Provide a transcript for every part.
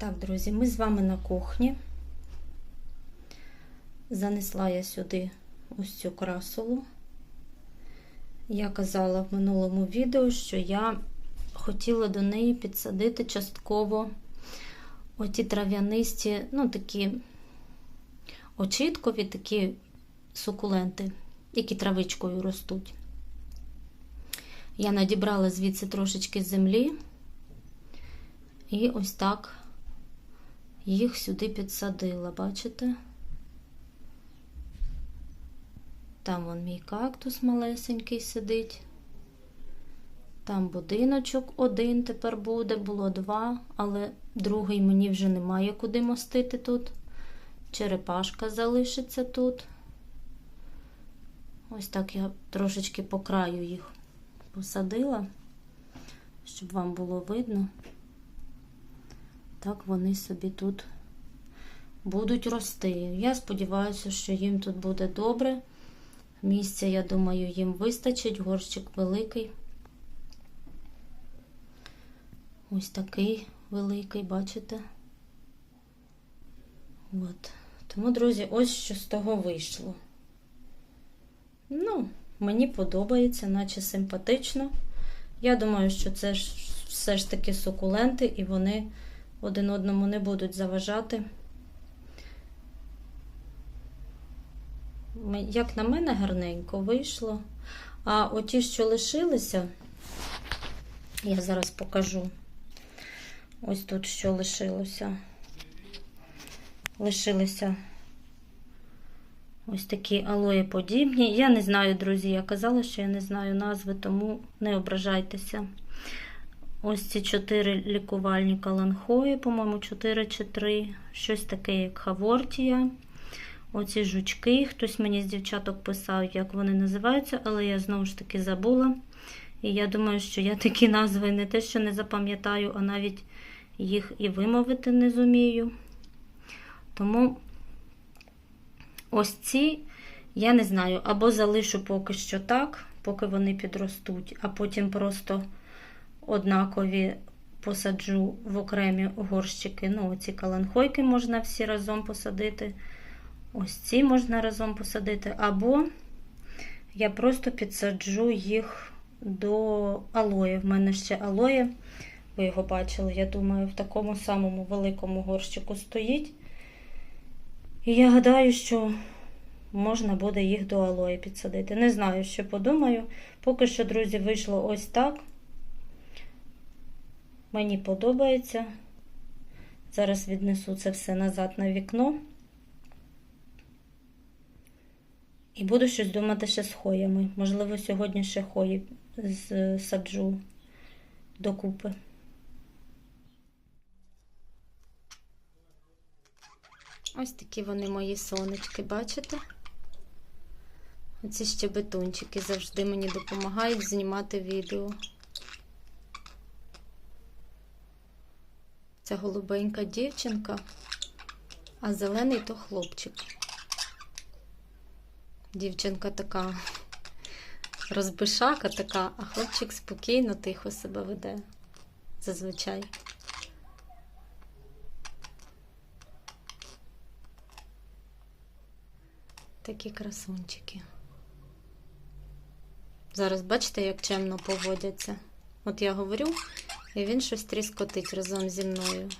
Так, друзі, ми з вами на кухні. Занесла я сюди ось цю красулу. Я казала в минулому відео, що я хотіла до неї підсадити частково оті трав'янисті, ну, такі очіткові, такі сукуленти, які травичкою ростуть. Я надібрала звідси трошечки землі і ось так їх сюди підсадила, бачите? Там вон мій кактус малесенький сидить. Там будиночок один тепер буде, було два, але другий мені вже немає куди мостити тут. Черепашка залишиться тут. Ось так я трошечки по краю їх посадила, щоб вам було видно. Так вони собі тут будуть рости. Я сподіваюся, що їм тут буде добре. Місця, я думаю, їм вистачить. Горщик великий. Ось такий великий, бачите? От. Тому, друзі, ось що з того вийшло. Ну, мені подобається, наче симпатично. Я думаю, що це ж все ж таки сукуленти, і вони один одному не будуть заважати. Як на мене, гарненько вийшло. А оті, що лишилися, я зараз покажу. Ось тут що лишилося. Лишилися ось такі алоєподібні. Я не знаю, друзі, я казала, що я не знаю назви, тому не ображайтеся. Ось ці чотири лікувальні каланхої, по-моєму, 4 чи 3. Щось таке, як хавортія. Оці жучки. Хтось мені з дівчаток писав, як вони називаються, але я знову ж таки забула. І я думаю, що я такі назви не те, що не запам'ятаю, а навіть їх і вимовити не зумію. Тому ось ці, я не знаю, або залишу поки що так, поки вони підростуть, а потім просто однакові посаджу в окремі горщики. Ну, ці каланхойки можна всі разом посадити. Ось ці можна разом посадити, або я просто підсаджу їх до алої. В мене ще алоє, ви його бачили, я думаю, в такому самому великому горщику стоїть. І я гадаю, що можна буде їх до алої підсадити. Не знаю, що подумаю. Поки що, друзі, вийшло ось так. Мені подобається. Зараз віднесу це все назад на вікно. І буду щось думати ще з хоями. Можливо, сьогодні ще хої саджу докупи. Ось такі вони мої сонечки, бачите? Оці щебетунчики завжди мені допомагають знімати відео. Ця голубенька дівчинка, а зелений то хлопчик. Дівчинка така розбишака така, а хлопчик спокійно, тихо себе веде зазвичай. Такі красунчики. Зараз бачите, як чемно поводяться. От я говорю, і він щось тріскотить разом зі мною.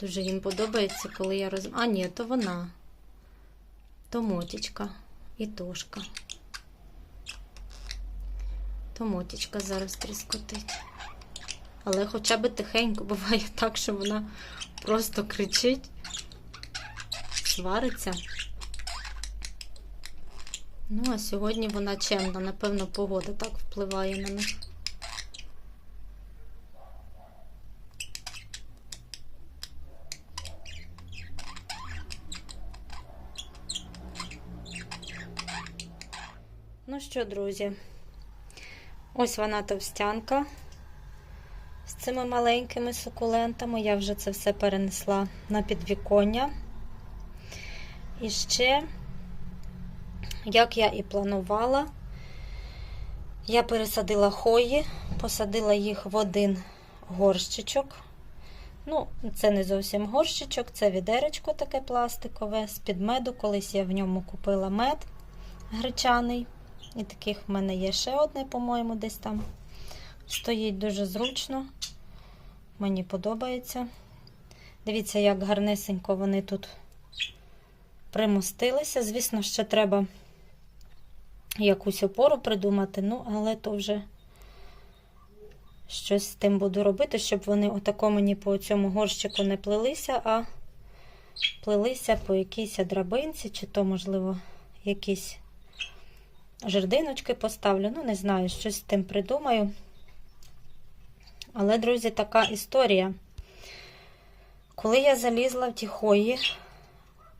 Дуже їм подобається, коли я роз... А, ні, то вона. То мотічка і тошка. То мотічка зараз тріскотить. Але хоча б тихенько буває так, що вона просто кричить, свариться. Ну, а сьогодні вона чемна, напевно, погода так впливає на них. Ну що, друзі, ось вона товстянка з цими маленькими сукулентами. Я вже це все перенесла на підвіконня. І ще, як я і планувала, я пересадила хої, посадила їх в один горщичок. Ну, це не зовсім горщичок, це відеречко таке пластикове з-під меду. Колись я в ньому купила мед гречаний. І таких в мене є ще одне, по-моєму, десь там. Стоїть дуже зручно. Мені подобається. Дивіться, як гарнесенько вони тут примостилися. Звісно, ще треба якусь опору придумати, ну, але то вже щось з тим буду робити, щоб вони отако мені по цьому горщику не плелися, а плелися по якійсь драбинці, чи то, можливо, якісь жердиночки поставлю. Ну, не знаю, щось з тим придумаю. Але, друзі, така історія. Коли я залізла в ті хої,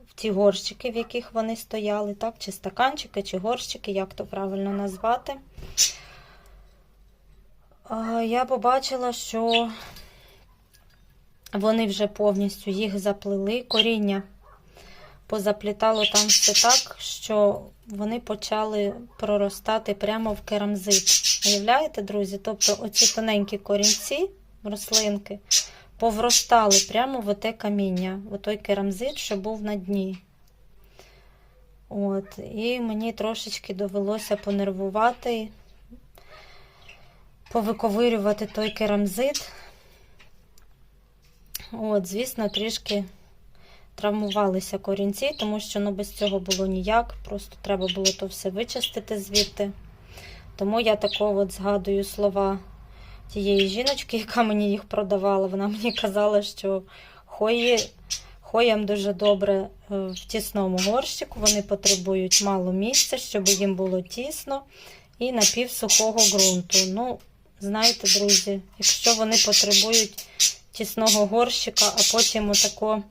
в ті горщики, в яких вони стояли, так, чи стаканчики, чи горщики, як то правильно назвати, я побачила, що вони вже повністю їх заплели, коріння позаплітало там все так, що вони почали проростати прямо в керамзит. Уявляєте, друзі? Тобто оці тоненькі корінці, рослинки, повростали прямо в оте каміння, в той керамзит, що був на дні. От, І мені трошечки довелося понервувати, повиковирювати той керамзит. От, звісно, трішки травмувалися корінці, тому що ну, без цього було ніяк. Просто треба було то все вичистити звідти. Тому я такого от згадую слова тієї жіночки, яка мені їх продавала. Вона мені казала, що хої, хоям дуже добре е, в тісному горщику. Вони потребують мало місця, щоб їм було тісно і напівсухого ґрунту. Ну, знаєте, друзі, якщо вони потребують тісного горщика, а потім отако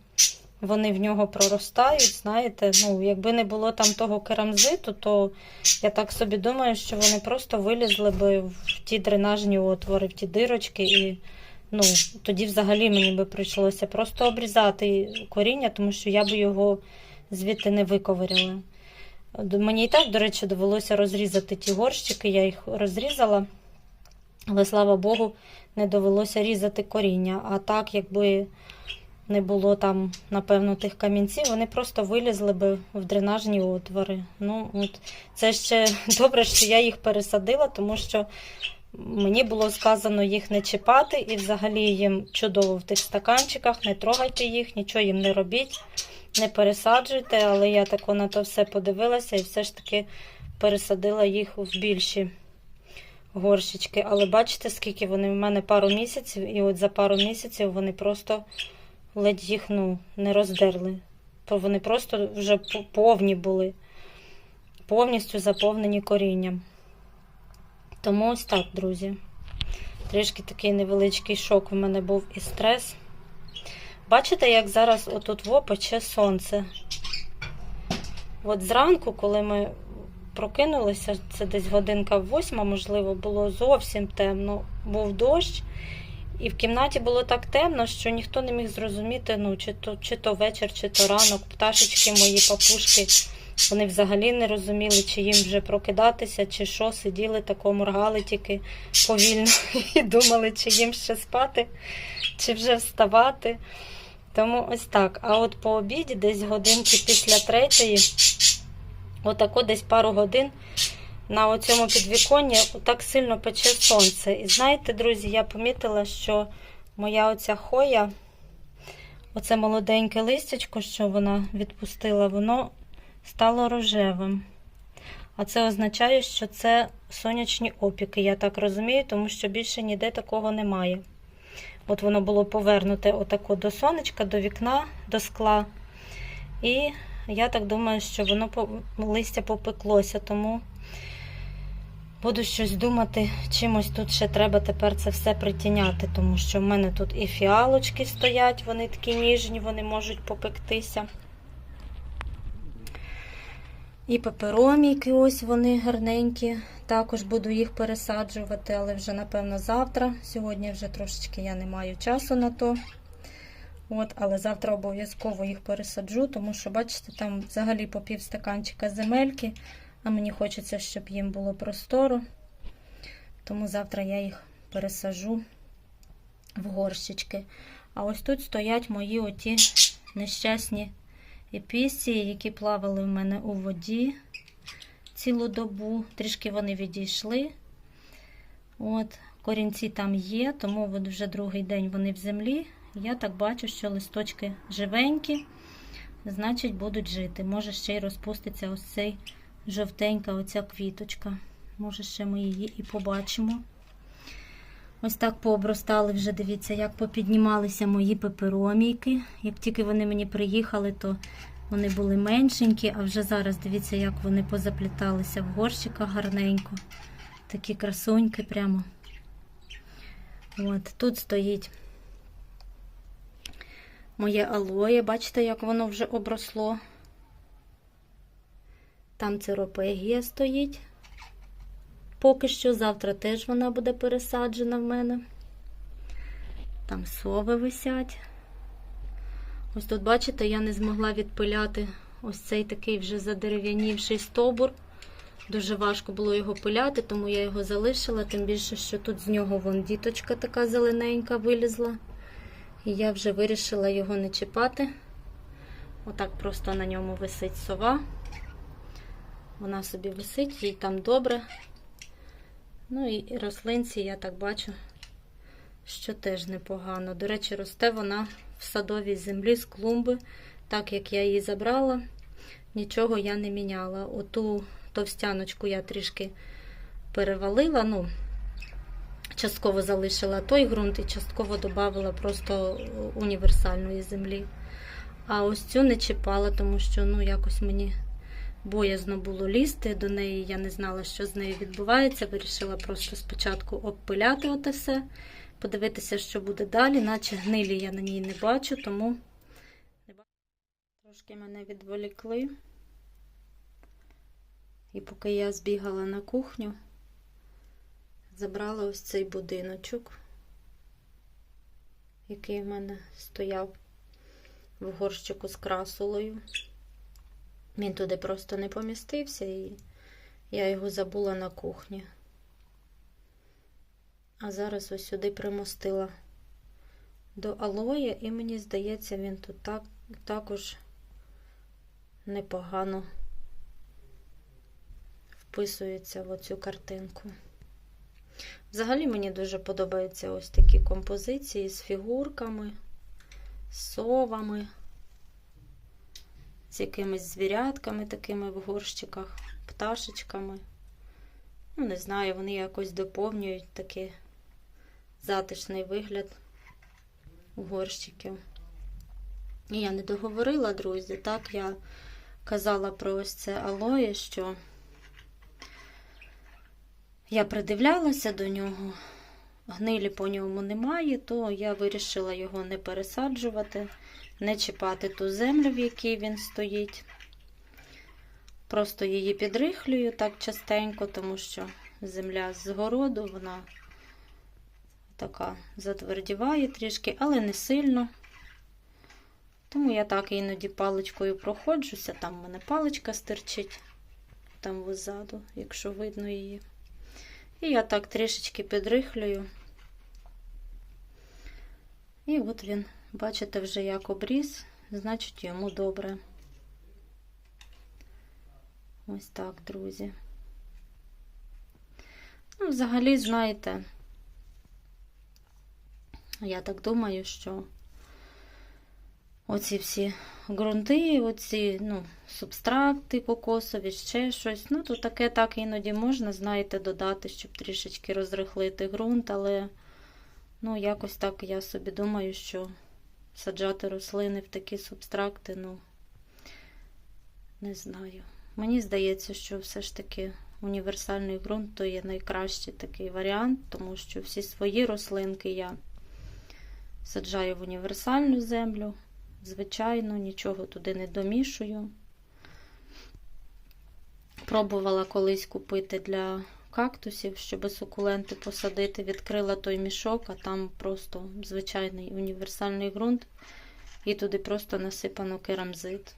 вони в нього проростають. Знаєте, ну, якби не було там того керамзиту, то я так собі думаю, що вони просто вилізли би в ті дренажні отвори, в ті дирочки, і ну, тоді взагалі мені би прийшлося просто обрізати коріння, тому що я би його звідти не виковиряла. Мені і так, до речі, довелося розрізати ті горщики, я їх розрізала, але слава Богу, не довелося різати коріння. А так, якби не було там, напевно, тих камінців, вони просто вилізли би в дренажні отвори. Ну, от Це ще добре, що я їх пересадила, тому що мені було сказано їх не чіпати, і взагалі їм чудово в тих стаканчиках, не трогайте їх, нічого їм не робіть, не пересаджуйте, але я так на то все подивилася і все ж таки пересадила їх в більші горщички. Але бачите, скільки вони в мене пару місяців, і от за пару місяців вони просто ледь їх ну, не роздерли. То вони просто вже повні були, повністю заповнені корінням. Тому ось так, друзі. Трішки такий невеличкий шок у мене був і стрес. Бачите, як зараз отут в пече сонце. От зранку, коли ми прокинулися, це десь годинка восьма, можливо, було зовсім темно, був дощ. І в кімнаті було так темно, що ніхто не міг зрозуміти, ну, чи то чи то вечір, чи то ранок. Пташечки мої папушки, вони взагалі не розуміли, чи їм вже прокидатися, чи що, сиділи тако, моргали тільки повільно і думали, чи їм ще спати, чи вже вставати. Тому ось так. А от по обіді, десь годинки після третьої, отако десь пару годин на оцьому підвіконні так сильно пече сонце. І знаєте, друзі, я помітила, що моя оця хоя, оце молоденьке листячко, що вона відпустила, воно стало рожевим. А це означає, що це сонячні опіки, я так розумію, тому що більше ніде такого немає. От воно було повернуте отако до сонечка, до вікна, до скла. І я так думаю, що воно листя попеклося, тому Буду щось думати, чимось тут ще треба тепер це все притіняти, тому що в мене тут і фіалочки стоять, вони такі ніжні, вони можуть попектися. І пеперомійки, ось вони гарненькі. Також буду їх пересаджувати, але вже, напевно, завтра. Сьогодні вже трошечки я не маю часу на то. От, Але завтра обов'язково їх пересаджу, тому що, бачите, там взагалі по пів стаканчика земельки а мені хочеться, щоб їм було просторо. Тому завтра я їх пересажу в горщички. А ось тут стоять мої оті нещасні епісії, які плавали в мене у воді цілу добу. Трішки вони відійшли. От, корінці там є, тому вже другий день вони в землі. Я так бачу, що листочки живенькі, значить, будуть жити. Може, ще й розпуститься ось цей жовтенька оця квіточка. Може, ще ми її і побачимо. Ось так пообростали вже, дивіться, як попіднімалися мої пеперомійки. Як тільки вони мені приїхали, то вони були меншенькі, а вже зараз дивіться, як вони позапліталися в горщиках гарненько. Такі красуньки прямо. От, тут стоїть моє алоє. Бачите, як воно вже обросло. Там церопегія стоїть. Поки що, завтра теж вона буде пересаджена в мене. Там сови висять. Ось тут, бачите, я не змогла відпиляти ось цей такий вже задерев'янівший стовбур. Дуже важко було його пиляти, тому я його залишила, тим більше, що тут з нього вон діточка така зелененька вилізла. І я вже вирішила його не чіпати. Отак просто на ньому висить сова. Вона собі висить, їй там добре. Ну і рослинці, я так бачу, що теж непогано. До речі, росте вона в садовій землі з клумби. Так як я її забрала, нічого я не міняла. Оту товстяночку я трішки перевалила, ну, частково залишила той ґрунт і частково додавала просто універсальної землі. А ось цю не чіпала, тому що ну, якось мені боязно було лізти до неї. Я не знала, що з нею відбувається. Вирішила просто спочатку обпиляти оте все, подивитися, що буде далі, наче гнилі я на ній не бачу, тому трошки мене відволікли. І поки я збігала на кухню, забрала ось цей будиночок, який в мене стояв в горщику з красулою. Він туди просто не помістився, і я його забула на кухні. А зараз ось сюди примостила до алоя, і мені здається, він тут так, також непогано вписується в оцю картинку. Взагалі мені дуже подобаються ось такі композиції з фігурками, з совами, з якимись звірятками такими в горщиках, пташечками. Ну, не знаю, вони якось доповнюють такий затишний вигляд горщиків. І я не договорила, друзі, так, я казала про ось це алоє, що я придивлялася до нього, гнилі по ньому немає, то я вирішила його не пересаджувати, не чіпати ту землю, в якій він стоїть. Просто її підрихлюю так частенько, тому що земля з городу, вона така затвердіває трішки, але не сильно. Тому я так іноді паличкою проходжуся, там в мене паличка стирчить, там позаду, якщо видно її. І я так трішечки підрихлюю. І от він, бачите, вже як обріз, значить йому добре. Ось так, друзі. Ну, взагалі, знаєте, я так думаю, що оці всі ґрунти, оці, ну, субстракти кокосові, ще щось. Ну, тут таке так іноді можна, знаєте, додати, щоб трішечки розрихлити ґрунт, але, ну, якось так я собі думаю, що саджати рослини в такі субстракти, ну, не знаю. Мені здається, що все ж таки універсальний ґрунт то є найкращий такий варіант, тому що всі свої рослинки я саджаю в універсальну землю. Звичайно, нічого туди не домішую. Пробувала колись купити для кактусів, щоб сукуленти посадити. Відкрила той мішок, а там просто звичайний універсальний ґрунт, і туди просто насипано керамзит.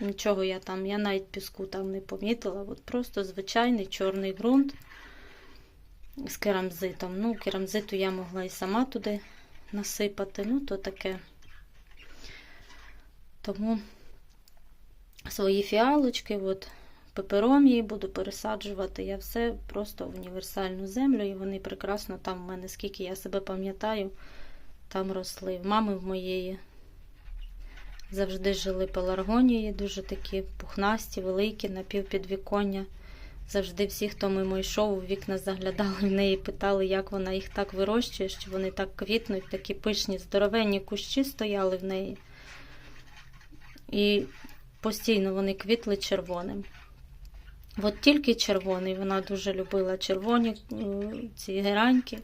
Нічого я там, я навіть піску там не помітила. От Просто звичайний чорний ґрунт з керамзитом. Ну, керамзиту я могла і сама туди насипати. Ну, то таке. Тому свої фіалочки, от пеперомії буду пересаджувати. Я все просто в універсальну землю, і вони прекрасно там в мене, скільки я себе пам'ятаю, там росли. Мами в моєї завжди жили пеларгонії, дуже такі пухнасті, великі, напівпідвіконня. Завжди всі, хто мимо йшов, у вікна заглядали в неї, питали, як вона їх так вирощує, що вони так квітнуть, такі пишні, здоровенні кущі стояли в неї. І постійно вони квітли червоним. От тільки червоний, вона дуже любила червоні е, ці гераньки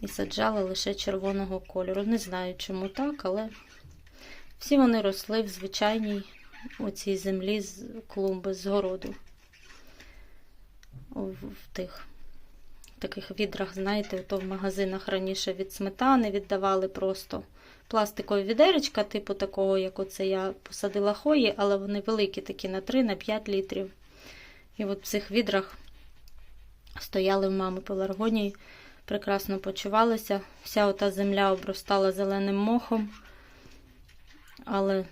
і саджала лише червоного кольору. Не знаю, чому так, але всі вони росли в звичайній оцій землі з клумби, з городу. В, в тих таких відрах, знаєте, то в магазинах раніше від сметани віддавали просто пластикові відеречка, типу такого, як оце я посадила хої, але вони великі такі на 3-5 літрів. І от в цих відрах стояли в мами пеларгонії, прекрасно почувалися. Вся ота земля обростала зеленим мохом, але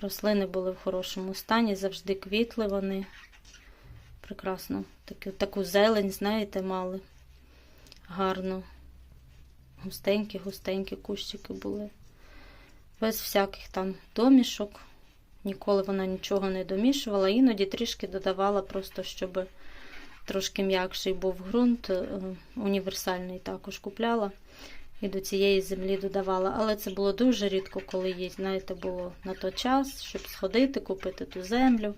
рослини були в хорошому стані, завжди квітли вони. Прекрасно. Таку, таку зелень, знаєте, мали. Гарно. Густенькі-густенькі кущики були. Без всяких там домішок. Ніколи вона нічого не домішувала, іноді трішки додавала, просто щоб трошки м'якший був ґрунт. е, Універсальний також купляла і до цієї землі додавала. Але це було дуже рідко, коли їй, знаєте, було на той час, щоб сходити, купити ту землю.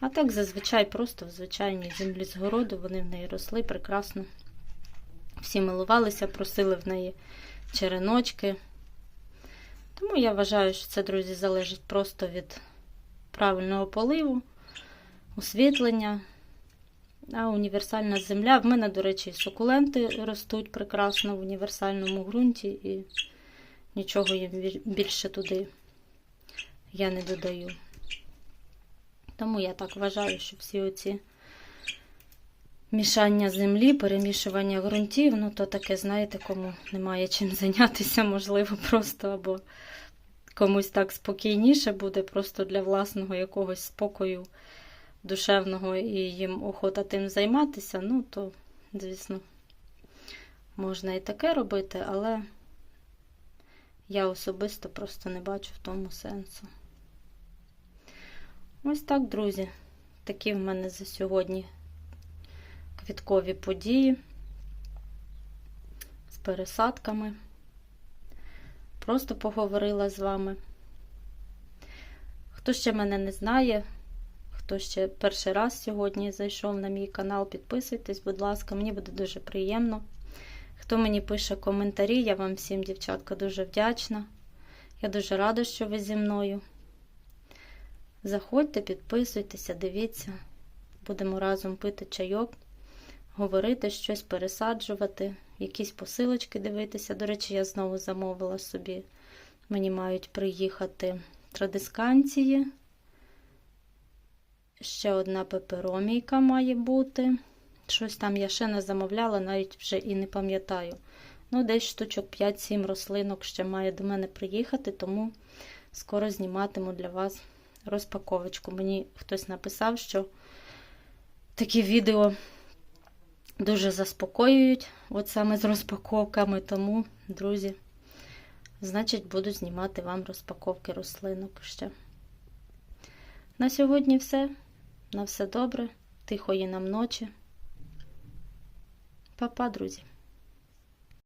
А так зазвичай просто в звичайній землі з городу вони в неї росли прекрасно. Всі милувалися, просили в неї череночки. Тому я вважаю, що це, друзі, залежить просто від правильного поливу, освітлення. А універсальна земля. В мене, до речі, сукуленти ростуть прекрасно в універсальному ґрунті, і нічого їм більше туди я не додаю. Тому я так вважаю, що всі оці мішання землі, перемішування ґрунтів, ну то таке, знаєте, кому немає чим зайнятися, можливо, просто або комусь так спокійніше буде, просто для власного якогось спокою душевного і їм охота тим займатися, ну то, звісно, можна і таке робити, але я особисто просто не бачу в тому сенсу. Ось так, друзі. Такі в мене за сьогодні квіткові події з пересадками. Просто поговорила з вами. Хто ще мене не знає, хто ще перший раз сьогодні зайшов на мій канал, підписуйтесь, будь ласка, мені буде дуже приємно. Хто мені пише коментарі, я вам всім, дівчатка, дуже вдячна. Я дуже рада, що ви зі мною. Заходьте, підписуйтеся, дивіться. Будемо разом пити чайок, говорити, щось пересаджувати, якісь посилочки дивитися. До речі, я знову замовила собі. Мені мають приїхати традисканції. Ще одна пеперомійка має бути. Щось там я ще не замовляла, навіть вже і не пам'ятаю. Ну, десь штучок 5-7 рослинок ще має до мене приїхати, тому скоро зніматиму для вас розпаковочку. Мені хтось написав, що такі відео дуже заспокоюють, от саме з розпаковками. Тому, друзі, значить, буду знімати вам розпаковки рослинок ще. На сьогодні все. На все добре. Тихої нам ночі. Па-па, друзі.